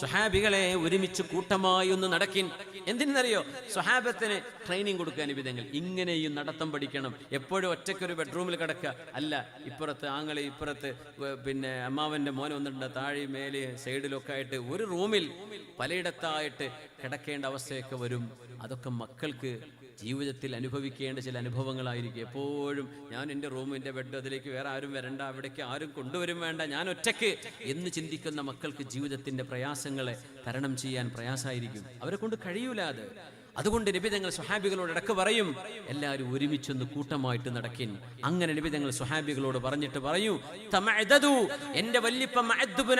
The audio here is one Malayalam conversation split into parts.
സുഹാബികളെ ഒരുമിച്ച് കൂട്ടമായി ഒന്ന് നടക്കിൻ. എന്തിനറിയോ സുഹാബത്തിന് ട്രെയിനിങ് കൊടുക്കാൻ വിധങ്ങൾ. ഇങ്ങനെയും നടത്തം പഠിക്കണം. എപ്പോഴും ഒറ്റയ്ക്കൊരു ബെഡ്റൂമിൽ കിടക്കുക. അല്ല ഇപ്പുറത്ത് ആങ്ങളെ ഇപ്പുറത്ത് പിന്നെ അമ്മാവന്റെ മോനെ വന്നിട്ടുണ്ട്. താഴെ മേലെ സൈഡിലൊക്കെ ആയിട്ട് ഒരു റൂമിൽ പലയിടത്തായിട്ട് കിടക്കേണ്ട അവസ്ഥയൊക്കെ വരും. അതൊക്കെ മക്കൾക്ക് ജീവിതത്തിൽ അനുഭവിക്കേണ്ട ചില അനുഭവങ്ങളായിരിക്കും. എപ്പോഴും ഞാൻ എന്റെ റൂം എന്റെ ബെഡ് അതിലേക്ക് വേറെ ആരും വരണ്ട അവിടേക്ക് ആരും കൊണ്ടുവരും വേണ്ട. ഞാൻ ഒറ്റയ്ക്ക് എന്ന് ചിന്തിക്കുന്ന മക്കൾക്ക് ജീവിതത്തിന്റെ പ്രയാസങ്ങളെ തരണം ചെയ്യാൻ പ്രയാസമായിരിക്കും. അവരെ കൊണ്ട് കഴിയൂല അത്. അതുകൊണ്ട് നിബിതങ്ങൾ സ്വഹാബികളോട് ഇടയ്ക്ക് പറയും എല്ലാവരും ഒരുമിച്ചൊന്ന് കൂട്ടമായിട്ട് നടക്കിൻ. അങ്ങനെ നിബിതങ്ങൾ സ്വഹാബികളോട് പറഞ്ഞിട്ട് പറയൂ എന്റെ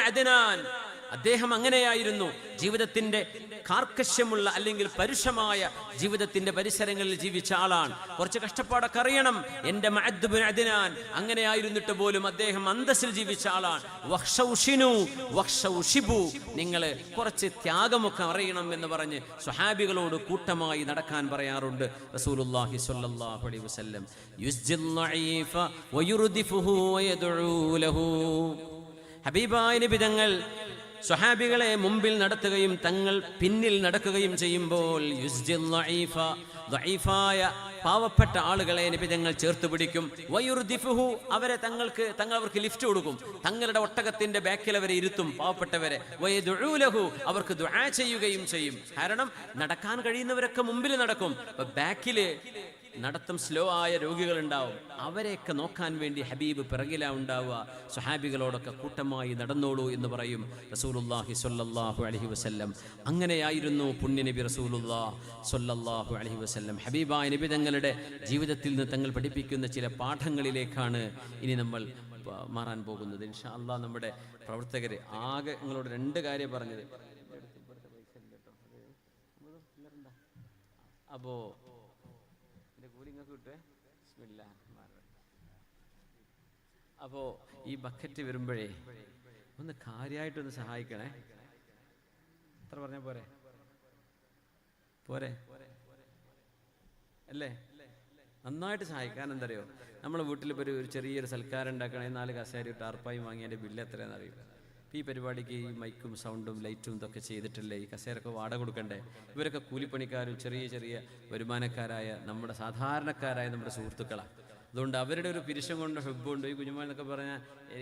അദ്നാൻ. അദ്ദേഹം അങ്ങനെയായിരുന്നു. ജീവിതത്തിന്റെ കാർക്കശ്യമുള്ള അല്ലെങ്കിൽ പരുഷമായ ജീവിതത്തിന്റെ പരിസരങ്ങളിൽ ജീവിച്ച ആളാണ്. കുറച്ച് കഷ്ടപ്പാടൊക്കെ അറിയണം. എന്റെ മഅദ്ദുബ്ൻ അദിനാൻ അങ്ങനെയായിരുന്നിട്ട് പോലും അദ്ദേഹം അന്തസ്സിൽ ജീവിച്ച ആളാണ്. വക്ഷൗഷിനു വക്ഷൗഷിബു നിങ്ങൾ കുറച്ച് ത്യാഗമൊക്കെ അറിയണം എന്ന് പറഞ്ഞ് സ്വഹാബികളോട് കൂട്ടമായി നടക്കാൻ പറയാറുണ്ട് റസൂലുള്ളാഹി അലൈഹി വസല്ലം. യുസ്ജിൽ ഹബീബായ നബി തങ്ങൾ സ്വഹാബികളെ മുമ്പിൽ നടത്തുകയും തങ്ങൾ പിന്നിൽ നടക്കുകയും ചെയ്യുമ്പോൾ പാവപ്പെട്ട ആളുകളെ നബി തങ്ങൾ ചേർത്ത് പിടിക്കും. വയുർദിഫുഹു അവരെ തങ്ങൾക്ക് തങ്ങൾ അവർക്ക് ലിഫ്റ്റ് കൊടുക്കും. തങ്ങളുടെ ഒട്ടകത്തിന്റെ ബാക്കിൽ അവരെ ഇരുത്തും പാവപ്പെട്ടവരെ. വയദ്ഉ ലഹു അവർക്ക് ദുആ ചെയ്യുകയും ചെയ്യും. കാരണം നടക്കാൻ കഴിയുന്നവരൊക്കെ മുമ്പിൽ നടക്കും. ബാക്കിൽ നടത്തം സ്ലോ ആയ രോഗികൾ ഉണ്ടാവും. അവരെയൊക്കെ നോക്കാൻ വേണ്ടി ഹബീബ് പിറകിലാ ഉണ്ടാവുക. സുഹാബികളോടൊക്കെ കൂട്ടമായി നടന്നോളൂ എന്ന് പറയും റസൂലുല്ലാഹി സ്വല്ലല്ലാഹു അലൈഹി വസല്ലം. അങ്ങനെയായിരുന്നു പുണ്യനബി റസൂലുല്ലാ സ്വല്ലല്ലാഹു അലൈഹി വസല്ലം. ഹബീബായ നബി തങ്ങളുടെ ജീവിതത്തിൽ നിന്ന് തങ്ങൾ പഠിപ്പിക്കുന്ന ചില പാഠങ്ങളിലേക്കാണ് ഇനി നമ്മൾ മാറാൻ പോകുന്നത്. ഇൻഷാ അല്ലാ നമ്മുടെ പ്രവർത്തകർ ആകെ നിങ്ങളോട് രണ്ട് കാര്യം പറഞ്ഞത്. അപ്പോ ഇതിന്റെ കൂലി നിങ്ങൾക്ക് കിട്ടുവേ അപ്പോ ഈ ബക്കറ്റ് വരുമ്പോഴേ ഒന്ന് കാര്യമായിട്ടൊന്ന് സഹായിക്കണേ. എത്ര പറഞ്ഞ പോരെ? പോരെ? അല്ലേ? നന്നായിട്ട് സഹായിക്കാൻ എന്തറിയോ നമ്മളെ വീട്ടിലിപ്പോൾ ഒരു ഒരു ചെറിയൊരു സൽക്കാരം ഉണ്ടാക്കണേ നാല് കസേര ടാർപ്പായും വാങ്ങിയതിന്റെ ബില്ല് എത്രയാണെന്ന് അറിയില്ല ഈ പരിപാടിക്ക് ഈ മൈക്കും സൗണ്ടും ലൈറ്റും ഇതൊക്കെ ചെയ്തിട്ടില്ലേ ഈ കസേരൊക്കെ വാട കൊടുക്കണ്ടേ? ഇവരൊക്കെ കൂലിപ്പണിക്കാരും ചെറിയ ചെറിയ വരുമാനക്കാരായ നമ്മുടെ സാധാരണക്കാരായ നമ്മുടെ സുഹൃത്തുക്കളാണ് അതുകൊണ്ട് അവരുടെ ഒരു പിരിശം കൊണ്ട് ഹെബുണ്ട്. ഈ കുഞ്ഞുമാൻ എന്നൊക്കെ പറഞ്ഞാൽ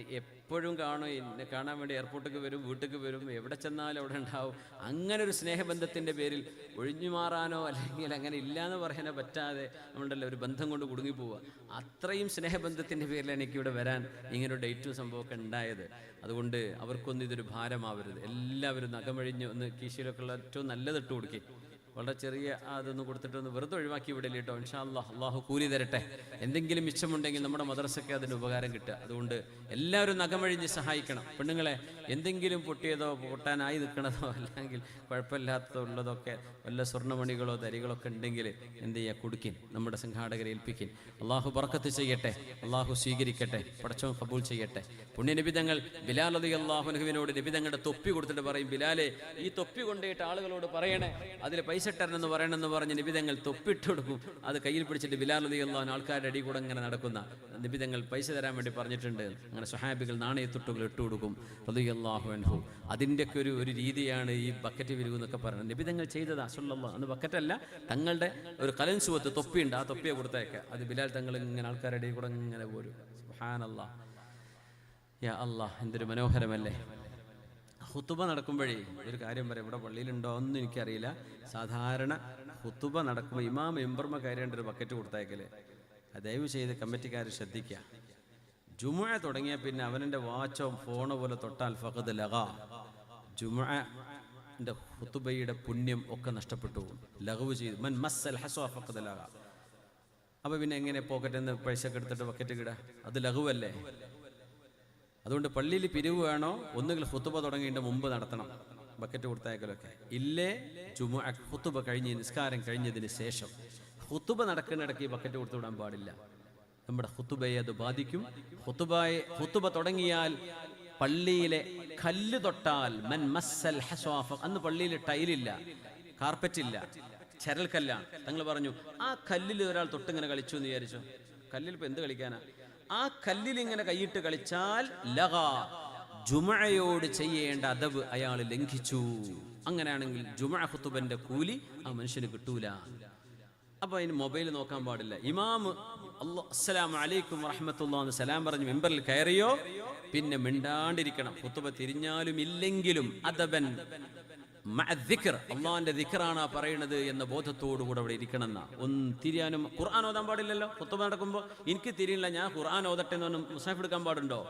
എപ്പോഴും കാണും എന്നെ കാണാൻ വേണ്ടി എയർപോർട്ടിലേക്ക് വരും വീട്ടിലേക്ക് വരും എവിടെ ചെന്നാലും അവിടെ ഉണ്ടാവും. അങ്ങനെ ഒരു സ്നേഹബന്ധത്തിന്റെ പേരിൽ ഒഴിഞ്ഞു മാറാനോ അല്ലെങ്കിൽ അങ്ങനെ ഇല്ലയെന്ന് പറയാനോ പറ്റാതെ നമ്മളുടെ ഒരു ബന്ധം കൊണ്ട് കുടുങ്ങിപ്പോവുക. അത്രയും സ്നേഹബന്ധത്തിന്റെ പേരിലാണ് എനിക്കിവിടെ വരാൻ ഇങ്ങനെ ഒരു ഡേറ്റും സംഭവമൊക്കെ ഉണ്ടായത്. അതുകൊണ്ട് അവർക്കൊന്നും ഇതൊരു ഭാരമാവരുത്. എല്ലാവരും നഖമഴിഞ്ഞ് ഒന്ന് കീശയിലൊക്കെയുള്ള ഏറ്റവും നല്ലത് ഇട്ട് കൊടുക്കേ. വളരെ ചെറിയ അതൊന്നും അതൊന്ന് കൊടുത്തിട്ട് ഒന്ന് വെറുതെ ഒഴിവാക്കി വിടില്ല കേട്ടോ. ഇൻഷാ അള്ളാഹ് അള്ളാഹു കൂലി തരട്ടെ. എന്തെങ്കിലും മിച്ചമുണ്ടെങ്കിൽ നമ്മുടെ മദ്രസയ്ക്ക് അതിന് ഉപകാരം കിട്ടുക. അതുകൊണ്ട് എല്ലാവരും നഖമഴിഞ്ഞ് സഹായിക്കണം. പെണ്ണുങ്ങളെ എന്തെങ്കിലും പൊട്ടിയതോ പൊട്ടാനായി നിൽക്കണതോ അല്ലെങ്കിൽ കുഴപ്പമില്ലാത്തതോ ഉള്ളതൊക്കെ വല്ല സ്വർണമണികളോ തരികളൊക്കെ ഉണ്ടെങ്കിൽ എന്ത് ചെയ്യുക കൊടുക്കിൻ. നമ്മുടെ സംഘാടകരെ ഏൽപ്പിക്കിൻ. അള്ളാഹു പറക്കത്ത് ചെയ്യട്ടെ. അള്ളാഹു സ്വീകരിക്കട്ടെ. പടച്ചവും കബൂൽ ചെയ്യട്ടെ. പുണ്യനിബിതങ്ങൾ ബിലാൽ അലി അള്ളാഹുനഹുവിനോട് നിബിതങ്ങളുടെ തൊപ്പി കൊടുത്തിട്ട് പറയും ബിലാലെ ഈ തൊപ്പി കൊണ്ടുപോയിട്ട് ആളുകളോട് പറയണേ അതിൽ പൈസ ഇട്ടരെന്ന് പറയണമെന്ന് പറഞ്ഞ് നിബിതങ്ങൾ തൊപ്പിട്ട് കൊടുക്കും. അത് കയ്യിൽ പിടിച്ചിട്ട് അള്ളാഹുൻ ആൾക്കാരുടെ അടി കൂടെ ഇങ്ങനെ നടക്കുന്ന നിബിതങ്ങൾ പൈസ തരാൻ വേണ്ടി പറഞ്ഞിട്ടുണ്ട്. അങ്ങനെ സുഹാബികൾ നാണയത്തൊട്ടുകൾ ഇട്ട് കൊടുക്കും. അൻഹു. അതിന്റെയൊക്കെ ഒരു ഒരു രീതിയാണ് ഈ ബക്കറ്റ് വിരുവ് എന്നൊക്കെ പറയുന്നത്. നിബിതങ്ങൾ ചെയ്തത് അസുള്ള അന്ന് ബക്കറ്റല്ല തങ്ങളുടെ ഒരു കലൻസുവത്ത് തൊപ്പിയുണ്ട്. ആ തൊപ്പിയെ കൊടുത്തേക്ക് അത് ബിലാൽ തങ്ങൾ ഇങ്ങനെ ആൾക്കാരുടെ അടി കൂടെ ഇങ്ങനെ പോരും. യാ അള്ളാഹ് എന്തൊരു മനോഹരമല്ലേ. ഹുത്തുബ നടക്കുമ്പോഴേ ഒരു കാര്യം പറയാം. ഇവിടെ പള്ളിയിലുണ്ടോ എന്ന് എനിക്കറിയില്ല. സാധാരണ ഹുത്തുബ നടക്കുമ്പോൾ ഇമാം എംബർമ കയറേണ്ട ഒരു ബക്കറ്റ് കൊടുത്തേക്കൽ ദയവ് ചെയ്ത് കമ്മിറ്റിക്കാർ ശ്രദ്ധിക്കുക ജുമ തുടങ്ങിയ പിന്നെ അവനെന്റെ വാച്ചോ ഫോണോ പോലെ തൊട്ടാൽ ഫഖദ് ലഗ. ജുമുഅന്റെ ഹുത്തുബയുടെ പുണ്യം ഒക്കെ നഷ്ടപ്പെട്ടു. ലഹവ് ചെയ്തു. മൻ മസ്സൽ ഹസോ ഫഖദ് ലഗ. അപ്പോൾ പിന്നെ എങ്ങനെ പോക്കറ്റിൽ നിന്ന് പൈസ ഒക്കെ എടുത്തിട്ട് ബക്കറ്റ് കിട അത് ലഘുവല്ലേ അതുകൊണ്ട് പള്ളിയിൽ പിരിവ് വേണോ? ഒന്നുകിൽ ഹുത്തുബ തുടങ്ങേണ്ട മുമ്പ് നടത്തണം. ബക്കറ്റ് കൊടുത്തയക്കലൊക്കെ. ഇല്ലേ? ചുമ ഹുത്തുബ കഴിഞ്ഞ് നിസ്കാരം കഴിഞ്ഞതിന് ശേഷം. ഹുത്തുബ നടക്കുന്നിടയ്ക്ക് ബക്കറ്റ് കൊടുത്തു വിടാൻ പാടില്ല. നമ്മുടെ ഹുത്തുബയെ അത് ബാധിക്കും. ഹുത്തുബയെ ഹുത്തുബ തുടങ്ങിയാൽ പള്ളിയിലെ കല്ല് തൊട്ടാൽ മൻ മസ്സൽ ഹസ്വാഫ. അന്ന് പള്ളിയിൽ ടൈലില്ല കാർപ്പറ്റില്ല ചരൽക്കല്ലാണ്. തങ്ങൾ പറഞ്ഞു ആ കല്ലിൽ ഒരാൾ തൊട്ടിങ്ങനെ കളിച്ചു എന്ന് വിചാരിച്ചു. കല്ലിൽ ഇപ്പൊ എന്ത് കളിക്കാനാ? ആ കല്ലിൽ ഇങ്ങനെ കൈയിട്ട് കളിച്ചാൽ ലഹ ജുമഴയോട് ചെയ്യേണ്ട അതവ് അയാൾ ലംഘിച്ചു. അങ്ങനെയാണെങ്കിൽ ജുമഴ കൂലി ആ മനുഷ്യന് കിട്ടൂല. അപ്പൊ അതിന് മൊബൈൽ നോക്കാൻ പാടില്ല. ഇമാമ് അസ്സലാം അലൈക്കും വറഹമത്തുള്ള സലാം പറഞ്ഞ് മെമ്പറിൽ കയറിയോ പിന്നെ മിണ്ടാണ്ടിരിക്കണം. കുത്തുബ തിരിഞ്ഞാലും ഇല്ലെങ്കിലും ദിക്ർ അള്ളാഹിന്റെ ദിക്കറാണ് പറയുന്നത് എന്ന ബോധത്തോടു കൂടെ അവിടെ ഇരിക്കണം എന്നാ ഒന്ന് തിരിയാനും ഖുർആൻ ഓതാൻ പാടില്ലല്ലോ? കുത്തുബ നടക്കുമ്പോൾ എനിക്ക് തിരിയില്ല ഞാൻ ഖുർആൻ ഓതട്ടെ എന്ന് പറഞ്ഞ് മുസാഫ് എടുക്കാൻ പാടുണ്ടോ?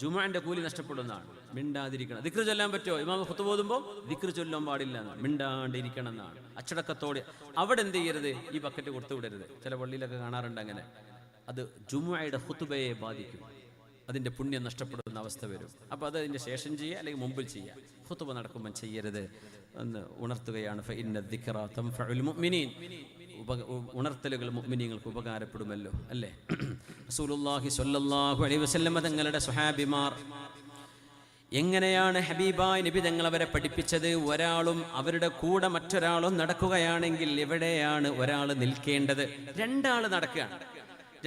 ജുമാന്റെ കൂലി നഷ്ടപ്പെടുന്നതാണ്. മിണ്ടാതിരിക്കണം. ദിക്ർ ചൊല്ലാൻ പറ്റുമോ? ഇമാമ കുത്തു പോകുമ്പോൾ ദിക്ർ ചൊല്ലാൻ പാടില്ല മിണ്ടാണ്ടിരിക്കണം എന്നാണ് അച്ചടക്കത്തോടെ അവിടെ എന്ത് ചെയ്യരുത്? ഈ ബക്കറ്റ് കൊടുത്തു വിടരുത്. ചില പള്ളിയിലൊക്കെ കാണാറുണ്ട് അങ്ങനെ. അത് ജുമുഅയുടെ ഹുത്തുബയെ ബാധിക്കും. അതിന്റെ പുണ്യം നഷ്ടപ്പെടുന്ന അവസ്ഥ വരും. അപ്പോൾ അത് അതിന്റെ ശേഷം ചെയ്യുക അല്ലെങ്കിൽ മുമ്പിൽ ചെയ്യുക. ഹുത്തുബ നടക്കുമ്പോൾ ചെയ്യരുത് എന്ന് ഉണർത്തുകയാണ്. മുഅ്മിനീൻ. ഉണർത്തലുകൾ മുഅ്മിനീങ്ങൾക്ക് ഉപകാരപ്പെടുമല്ലോ അല്ലേ? റസൂലുള്ളാഹി സ്വല്ലല്ലാഹു അലൈഹി തങ്ങളുടെ സ്വഹാബിമാർ എങ്ങനെയാണ് ഹബീബായ് നബി തങ്ങൾ അവരെ പഠിപ്പിച്ചത്? ഒരാളും അവരുടെ കൂടെ മറ്റൊരാളും നടക്കുകയാണെങ്കിൽ എവിടെയാണ് ഒരാൾ നിൽക്കേണ്ടത്? രണ്ടാൾ നടക്കുകയാണ്.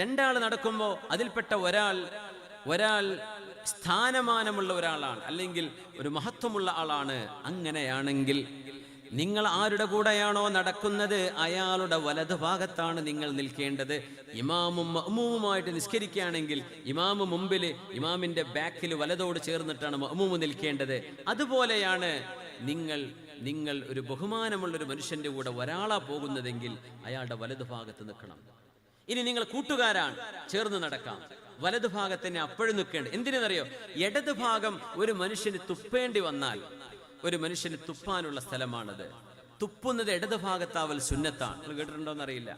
രണ്ടാൾ നടക്കുമ്പോൾ അതിൽപ്പെട്ട ഒരാൾ ഒരാൾ സ്ഥാനമാനമുള്ള ഒരാളാണ് അല്ലെങ്കിൽ ഒരു മഹത്വമുള്ള ആളാണ് അങ്ങനെയാണെങ്കിൽ നിങ്ങൾ ആരുടെ കൂടെയാണോ നടക്കുന്നത് അയാളുടെ വലതുഭാഗത്താണ് നിങ്ങൾ നിൽക്കേണ്ടത്. ഇമാമും മഅ്മൂമുമായിട്ട് നിസ്കരിക്കുകയാണെങ്കിൽ ഇമാമ് മുമ്പിൽ ഇമാമിന്റെ ബാക്കിൽ വലതോട് ചേർന്നിട്ടാണ് മഅ്മൂമ് നിൽക്കേണ്ടത്. അതുപോലെയാണ് നിങ്ങൾ നിങ്ങൾ ഒരു ബഹുമാനമുള്ള ഒരു മനുഷ്യന്റെ കൂടെ ഒരാളാ പോകുന്നതെങ്കിൽ അയാളുടെ വലതുഭാഗത്ത് നിൽക്കണം. ഇനി നിങ്ങൾ കൂട്ടുകാരാണ് ചേർന്ന് നടക്കാം. വലതുഭാഗത്തന്നെ അപ്പോഴും നിൽക്കേണ്ടത് എന്തിനെന്നറിയോ? ഇടത് ഭാഗം ഒരു മനുഷ്യന് തുപ്പേണ്ടി വന്നാൽ ഒരു മനുഷ്യന് തുപ്പാനുള്ള സ്ഥലമാണത്. തുപ്പുന്നത് ഇടത് ഭാഗത്താവൽ സുന്നത്താണ്. നിങ്ങൾ കേട്ടിട്ടുണ്ടോന്ന് അറിയില്ല.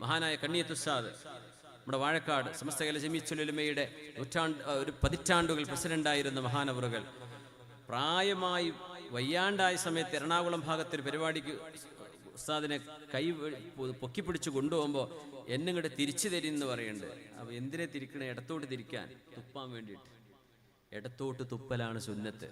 മഹാനായ കണ്ണിയത്തുസാദ് നമ്മുടെ വാഴക്കാട് സമസ്ത കല ജമീച്ചുലുമയുടെ നൂറ്റാണ്ട് ഒരു പതിറ്റാണ്ടുകൾ പ്രസിഡന്റായിരുന്ന മഹാനവറുകൾ പ്രായമായി വയ്യാണ്ടായ സമയത്ത് എറണാകുളം ഭാഗത്തൊരു പരിപാടിക്ക് ഉസ്താദിനെ കൈ പൊക്കിപ്പിടിച്ച് കൊണ്ടുപോകുമ്പോൾ എന്നെ ഇങ്ങോട്ട് തിരിച്ചു തരുമെന്ന് പറയുന്നുണ്ട് അപ്പോൾ എന്തിനെ തിരിക്കണേ? ഇടത്തോട്ട് തിരിക്കാൻ തുപ്പാൻ വേണ്ടിയിട്ട്. ഇടത്തോട്ട് തുപ്പലാണ് സുന്നത്ത്.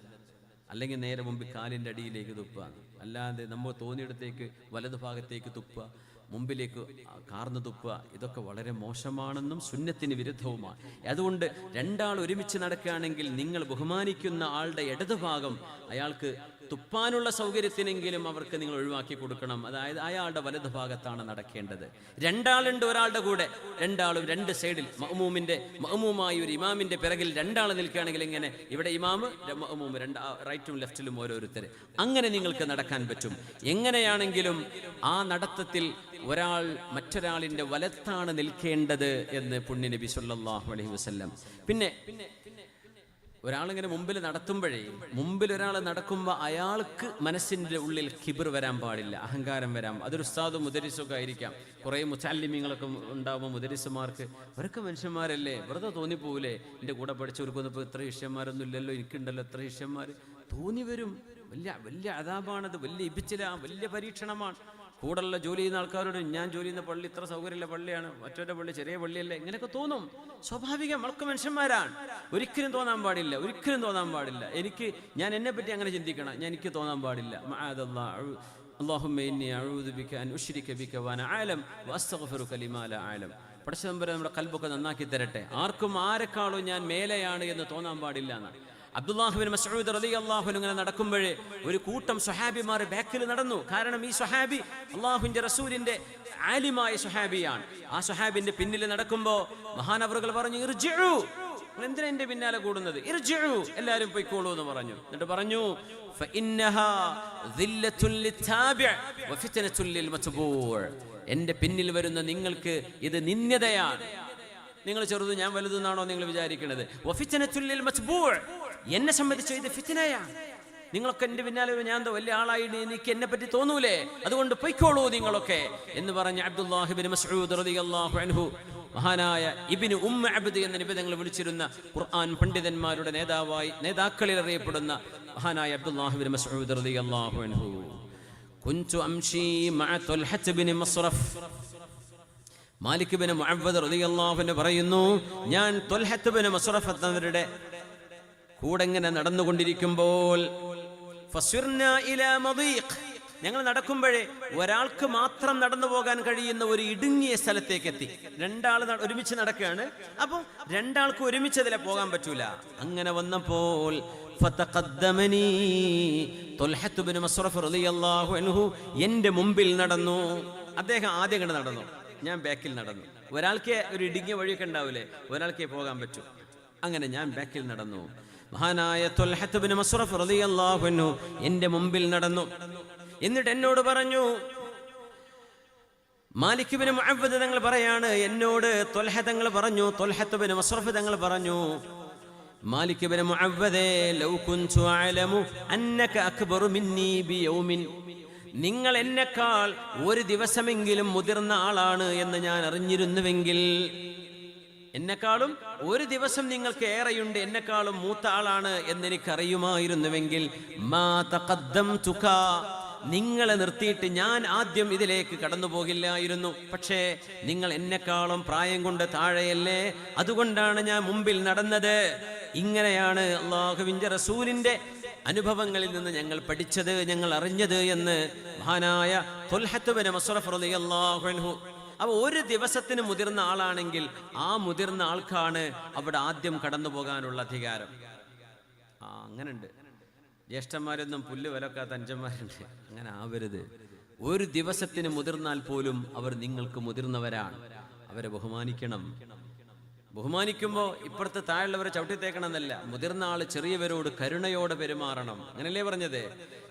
അല്ലെങ്കിൽ നേരെ മുമ്പിൽ കാലിന്റെ അടിയിലേക്ക് തുപ്പുക അല്ലാതെ നമ്മൾ തോന്നിയിടത്തേക്ക് വലതു ഭാഗത്തേക്ക് തുപ്പുക മുമ്പിലേക്ക് കാർന്ന് തുപ്പുക ഇതൊക്കെ വളരെ മോശമാണെന്നും സുന്നത്തിന് വിരുദ്ധവുമാണ്. അതുകൊണ്ട് രണ്ടാൾ ഒരുമിച്ച് നടക്കുകയാണെങ്കിൽ നിങ്ങൾ ബഹുമാനിക്കുന്ന ആളുടെ ഇടതുഭാഗം അയാൾക്ക് തുപ്പാനുള്ള സൗകര്യത്തിനെങ്കിലും അവർക്ക് നിങ്ങൾ ഒഴിവാക്കി കൊടുക്കണം. അതായത് അയാളുടെ വലതു ഭാഗത്താണ് നടക്കേണ്ടത്. രണ്ടാളുണ്ട് ഒരാളുടെ കൂടെ. രണ്ടാളും രണ്ട് സൈഡിൽ മഹ്മൂമിന്റെ മഹ്മൂമായി ഒരു ഇമാമിന്റെ പിറകിൽ രണ്ടാൾ നിൽക്കുകയാണെങ്കിൽ ഇങ്ങനെ ഇവിടെ ഇമാമ് മഹ്മൂം രണ്ട് റൈറ്റും ലെഫ്റ്റിലും ഓരോരുത്തർ അങ്ങനെ നിങ്ങൾക്ക് നടക്കാൻ പറ്റും. എങ്ങനെയാണെങ്കിലും ആ നടത്തത്തിൽ ഒരാൾ മറ്റൊരാളിന്റെ വലത്താണ് നിൽക്കേണ്ടത് എന്ന് പുണ്യ നബി സല്ലാഹു അലൈഹി വസല്ലം. പിന്നെ ഒരാളിങ്ങനെ മുമ്പിൽ നടത്തുമ്പോഴേ മുമ്പിൽ ഒരാൾ നടക്കുമ്പോൾ അയാൾക്ക് മനസ്സിന്റെ ഉള്ളിൽ കിബിർ വരാൻ പാടില്ല അഹങ്കാരം വരാം. അതൊരു ഉസ്താദും മുദരിസൊക്കെ ആയിരിക്കാം. കുറേ മുച്ചാലിമ്യങ്ങളൊക്കെ ഉണ്ടാകുമ്പോൾ മുദരിസുമാർക്ക് അവരൊക്കെ മനുഷ്യന്മാരല്ലേ? വെറുതെ തോന്നിപ്പോവില്ലേ എന്റെ കൂടെ പഠിച്ചവർക്കൊന്നും ഇപ്പോൾ ഇത്ര ഇഷ്യന്മാരൊന്നും ഇല്ലല്ലോ എനിക്കുണ്ടല്ലോ ഇത്ര ഇഷ്യന്മാർ തോന്നി വരും. വലിയ വലിയ അതാപാണത് വലിയ ഇപിച്ചില വലിയ പരീക്ഷണമാണ്. കൂടുള്ള ജോലി ചെയ്യുന്ന ആൾക്കാരോട് ഞാൻ ജോലി ചെയ്യുന്ന പള്ളി ഇത്ര സൗകര്യമുള്ള പള്ളിയാണ് മറ്റൊരു പള്ളി ചെറിയ പള്ളിയല്ലേ ഇങ്ങനെയൊക്കെ തോന്നും സ്വാഭാവികം നമ്മളൊക്കെ മനുഷ്യന്മാരാണ് ഒരിക്കലും തോന്നാൻ പാടില്ല ഒരിക്കലും തോന്നാൻ പാടില്ല എനിക്ക് ഞാൻ എന്നെ പറ്റി അങ്ങനെ ചിന്തിക്കണം ഞാൻ എനിക്ക് തോന്നാൻ പാടില്ല മഅദല്ലാ, അഴു- اللهم إني أعوذ بك أن أشرك بك وأنا عالم وأستغفرك لما لا أعلم പടച്ചതമ്പരെ നമ്മുടെ കൽബൊക്കെ നന്നാക്കി തരട്ടെ ആർക്കും ആരെക്കാളും ഞാൻ മേലെയാണ് എന്ന് തോന്നാൻ പാടില്ല എന്നാണ് അബ്ദുല്ലാഹുബിൻ മസൂദ് അലി അള്ളാഹുൻ ഇങ്ങനെ നടക്കുമ്പോൾ ഒരു കൂട്ടം സ്വഹാബിമാർ ബാക്കിൽ നടന്നു. കാരണം ഈ സ്വഹാബി അള്ളാഹുവിന്റെ റസൂലിന്റെ ആലിമായ സ്വഹാബിയാണ്. ആ സ്വഹാബിന്റെ പിന്നിൽ നടക്കുമ്പോൾ മഹാനവറുകൾ പറഞ്ഞു ഇർജു എന്തിനാ എന്റെ പിന്നാലെ കൂടുന്നത്? ഇർജു എല്ലാവരും പോയിക്കോളൂ എന്ന് പറഞ്ഞു. എന്നിട്ട് പറഞ്ഞു എന്റെ പിന്നിൽ വരുന്ന നിങ്ങൾക്ക് ഇത് നിന്യതയാണ് നിങ്ങൾ ചെറുത് ഞാൻ വലുതെന്നാണോ നിങ്ങൾ വിചാരിക്കുന്നത് എന്നെ സംബന്ധിച്ച് ഇത് ഫിത്തിനയാണ് നിങ്ങളൊക്കെ എന്റെ പിന്നാലെ ഞാൻ എന്തോ വലിയ ആളായിട്ട് എനിക്ക് എന്നെ പറ്റി തോന്നൂലേ? അതുകൊണ്ട് പൊയ്ക്കോളൂ നിങ്ങളൊക്കെ എന്ന് പറഞ്ഞ അബ്ദുല്ലാഹിബിൻഹു റളിയല്ലാഹു അൻഹു മഹാനായ ഇബിന് ഉമ്മ അബ്ദ് എന്ന നിബിധങ്ങൾ വിളിച്ചിരുന്ന ഖുർആൻ പണ്ഡിതന്മാരുടെ നേതാവായി നേതാക്കളിൽ അറിയപ്പെടുന്ന മഹാനായ അബ്ദുല്ലാഹിബിൻ മസൂദ് റളിയല്ലാഹു അൻഹു. കുഞ്ചു അംഷി മഅ തുൽഹത്ത് ബിൻ മസ്റഫ്. മാലിക് ബിൻ മുഅവ്വദ് റളിയല്ലാഹു അൻഹു പറയുന്നു ഞാൻ തുൽഹത്ത് ബിൻ മസ്റഫ് എന്നവരുടെ കൂടെ ഇങ്ങനെ നടന്നുകൊണ്ടിരിക്കുമ്പോൾ ഞങ്ങൾ നടക്കുമ്പോഴേ ഒരാൾക്ക് മാത്രം നടന്നു പോകാൻ കഴിയുന്ന ഒരു ഇടുങ്ങിയ സ്ഥലത്തേക്ക് എത്തി. രണ്ടാൾ ഒരുമിച്ച് നടക്കുകയാണ്. അപ്പോൾ രണ്ടാൾക്ക് ഒരുമിച്ച് അതിലെ പോകാൻ പറ്റൂല. അങ്ങനെ വന്നപ്പോൾ എന്റെ മുമ്പിൽ നടന്നു. അദ്ദേഹം ആദ്യം കണ്ട് നടന്നു. ഞാൻ ബാക്കിൽ നടന്നു. ഒരാൾക്കേ ഒരു ഇടുങ്ങിയ വഴിയൊക്കെ ഉണ്ടാവില്ലേ ഒരാൾക്കേ പോകാൻ പറ്റൂ. അങ്ങനെ ഞാൻ ബാക്കിൽ നടന്നു. മഹാനായ തൊൽഹത്തുബിന് മസ്റഫ് റളിയല്ലാഹു അൻഹു എന്റെ മുമ്പിൽ നടന്നു. എന്നിട്ട് എന്നോട് പറഞ്ഞു മാലിക്കുബിന് മുഅവ്വദ് തങ്ങൾ പറയാണ് എന്നോട് ത്വൽഹ തങ്ങൾ പറഞ്ഞു തൊൽഹത്തുബിന് മസ്റഫ് തങ്ങൾ പറഞ്ഞു മാലിക് ബിൻ മുഅവ്വദേ ലൗ കുൻതു അഅലമു അന്നക അക്ബറു മിന്നി നിങ്ങൾ എന്നെക്കാൾ ഒരു ദിവസമെങ്കിലും മുതിർന്ന ആളാണ് എന്ന് ഞാൻ അറിഞ്ഞിരുന്നുവെങ്കിൽ എന്നെക്കാളും ഒരു ദിവസം നിങ്ങൾക്ക് ഏറെയുണ്ട് എന്നെക്കാളും മൂത്ത ആളാണ് എന്നെനിക്കറിയുമായിരുന്നുവെങ്കിൽ മാ നിങ്ങളെ നിർത്തിയിട്ട് ഞാൻ ആദ്യം ഇതിലേക്ക് കടന്നു പോകില്ലായിരുന്നു പക്ഷേ നിങ്ങൾ എന്നെക്കാളും പ്രായം കൊണ്ട് താഴെയല്ലേ? അതുകൊണ്ടാണ് ഞാൻ മുമ്പിൽ നടന്നത്. ഇങ്ങനെയാണ് അള്ളാഹുവിന്റെ റസൂലിന്റെ അനുഭവങ്ങളിൽ നിന്ന് ഞങ്ങൾ പഠിച്ചത് ഞങ്ങൾ അറിഞ്ഞത് എന്ന് മഹാനായ തൊൽഹത്തുബിന് മസ്റഫ് അപ്പൊ ഒരു ദിവസത്തിന് മുതിർന്ന ആളാണെങ്കിൽ ആ മുതിർന്ന ആൾക്കാണ് അവിടെ ആദ്യം കടന്നു പോകാനുള്ള അധികാരം. ആ അങ്ങനുണ്ട്. ജ്യേഷ്ഠന്മാരൊന്നും പുല്ല് വിലക്കാത്ത അഞ്ചന്മാരുണ്ട്. അങ്ങനെ ആവരുത്. ഒരു ദിവസത്തിന് മുതിർന്നാൽ പോലും അവർ നിങ്ങൾക്ക് മുതിർന്നവരാണ്. അവരെ ബഹുമാനിക്കണം. ബഹുമാനിക്കുമ്പോൾ ഇപ്പുറത്തെ താഴെയുള്ളവരെ ചവിട്ടിത്തേക്കണം എന്നല്ല മുതിർന്ന ആൾ ചെറിയവരോട് കരുണയോടെ പെരുമാറണം. അങ്ങനല്ലേ പറഞ്ഞത്?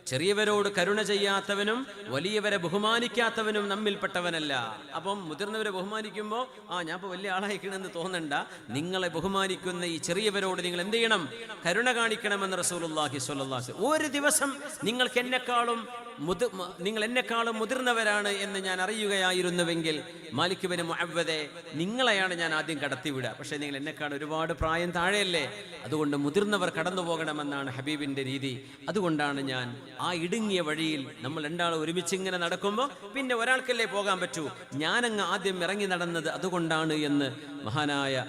ചെറിയവരോട് കരുണ ചെയ്യാത്തവനും വലിയവരെ ബഹുമാനിക്കാത്തവനും നമ്മിൽപ്പെട്ടവനല്ല. അപ്പം മുതിർന്നവരെ ബഹുമാനിക്കുമ്പോൾ ആ ഞാൻ ഇപ്പോൾ വലിയ ആളായിക്കണമെന്ന് തോന്നണ്ട. നിങ്ങളെ ബഹുമാനിക്കുന്ന ഈ ചെറിയവരോട് നിങ്ങൾ എന്ത് ചെയ്യണം? കരുണ കാണിക്കണമെന്ന് സ്വല്ലല്ലാഹു ഒരു ദിവസം നിങ്ങൾക്ക് എന്നെക്കാളും മുതി നിങ്ങൾ എന്നെക്കാളും മുതിർന്നവരാണ് എന്ന് ഞാൻ അറിയുകയായിരുന്നുവെങ്കിൽ മാലിക് ബിൻ മുഅവ്വദെ നിങ്ങളെയാണ് ഞാൻ ആദ്യം കടത്തിവിടുക. പക്ഷേ നിങ്ങൾ എന്നെക്കാൾ ഒരുപാട് പ്രായം താഴെയല്ലേ? അതുകൊണ്ട് മുതിർന്നവർ കടന്നു പോകണമെന്നാണ് ഹബീബിന്റെ രീതി. അതുകൊണ്ടാണ് ഞാൻ ആ ഇടുങ്ങിയ വഴിയിൽ നമ്മൾ രണ്ടാളും ഒരുമിച്ച് ഇങ്ങനെ നടക്കുമ്പോൾ പിന്നെ ഒരാൾക്കല്ലേ പോകാൻ പറ്റൂ? ഞാനങ്ങ് ആദ്യം ഇറങ്ങി നടന്നത് അതുകൊണ്ടാണ് എന്ന് മഹാനായ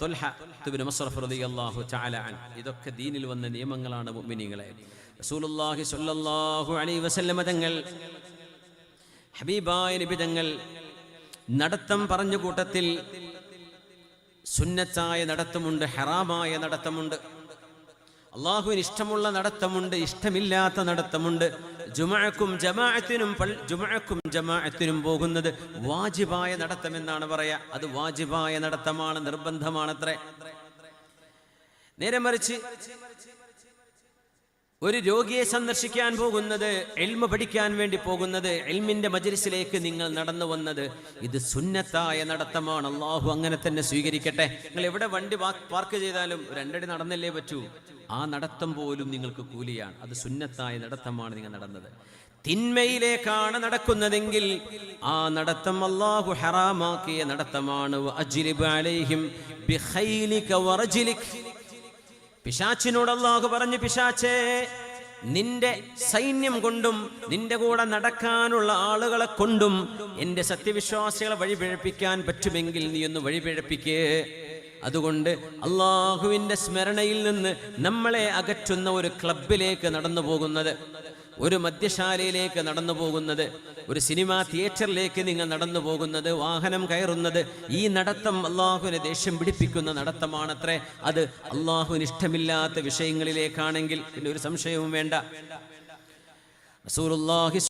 തൊൽഹ ഇബ്നു മസ്റഫ് റളിയല്ലാഹു തആല അൻ ഇതൊക്കെ ദീനിൽ വന്ന നിയമങ്ങളാണ് മുഅ്മിനീങ്ങളെ. റസൂലുള്ളാഹി സ്വല്ലല്ലാഹു അലൈഹി വസല്ലമ തങ്ങൾ ഹബീബായ നബി തങ്ങൾ നടത്തം പറഞ്ഞ കൂട്ടത്തിൽ സുന്നത്തായ നടത്തമുണ്ട് ഹറാമായ നടത്തമുണ്ട്. അള്ളാഹുവിന് ഇഷ്ടമുള്ള നടത്തമുണ്ട് ഇഷ്ടമില്ലാത്ത നടത്തമുണ്ട്. ജുമാക്കും ജമാഅത്തിനും ജുമഅക്കും ജമാഅത്തിനും പോകുന്നത് വാജിബായ നടത്തം എന്നാണ് പറയാ. അത് വാജിബായ നടത്തമാണ് നിർബന്ധമാണത്രേ. നേരെ മറിച്ച് ഒരു രോഗിയെ സന്ദർശിക്കാൻ പോകുന്നത് എൽമ പഠിക്കാൻ വേണ്ടി പോകുന്നത് എൽമിന്റെ മജലിസിലേക്ക് നിങ്ങൾ നടന്നു വന്നത്. ഇത് സുന്നത്തായ നടത്തമാണ്. അള്ളാഹു അങ്ങനെ തന്നെ സ്വീകരിക്കട്ടെ. നിങ്ങൾ എവിടെ വണ്ടി പാർക്ക് ചെയ്താലും രണ്ടടി നടന്നല്ലേ പറ്റൂ. ആ നടത്തം പോലും നിങ്ങൾക്ക് കൂലിയാണ്. അത് സുന്നത്തായ നടത്തമാണ് നിങ്ങൾ നടന്നത്. തിന്മയിലേക്കാണ് നടക്കുന്നതെങ്കിൽ ആ നടത്തം അള്ളാഹു ഹറാമാക്കിയ നടത്തമാണ്. അജിലിബ് അലൈഹിം പിശാച്ചിനോട് അള്ളാഹു പറഞ്ഞു പിശാച്ചേ നിന്റെ സൈന്യം കൊണ്ടും നിന്റെ കൂടെ നടക്കാനുള്ള ആളുകളെ കൊണ്ടും എന്റെ സത്യവിശ്വാസികളെ വഴിപിഴപ്പിക്കാൻ പറ്റുമെങ്കിൽ നീ ഒന്ന് വഴിപിഴപ്പിക്കേ. അതുകൊണ്ട് അള്ളാഹുവിന്റെ സ്മരണയിൽ നിന്ന് നമ്മളെ അകറ്റുന്ന ഒരു ക്ലബിലേക്ക് നടന്നു പോകുന്നത് ഒരു മദ്യശാലയിലേക്ക് നടന്നു പോകുന്നത് ഒരു സിനിമാ തിയേറ്ററിലേക്ക് നിങ്ങൾ നടന്നു പോകുന്നത് വാഹനം കയറുന്നത് ഈ നടത്തം അള്ളാഹുവിനെ ദേഷ്യം പിടിപ്പിക്കുന്ന നടത്തമാണത്രേ. അത് അള്ളാഹുവിന് ഇഷ്ടമില്ലാത്ത വിഷയങ്ങളിലേക്കാണെങ്കിൽ പിന്നെ ഒരു സംശയവും വേണ്ട. റസൂലുള്ളാഹി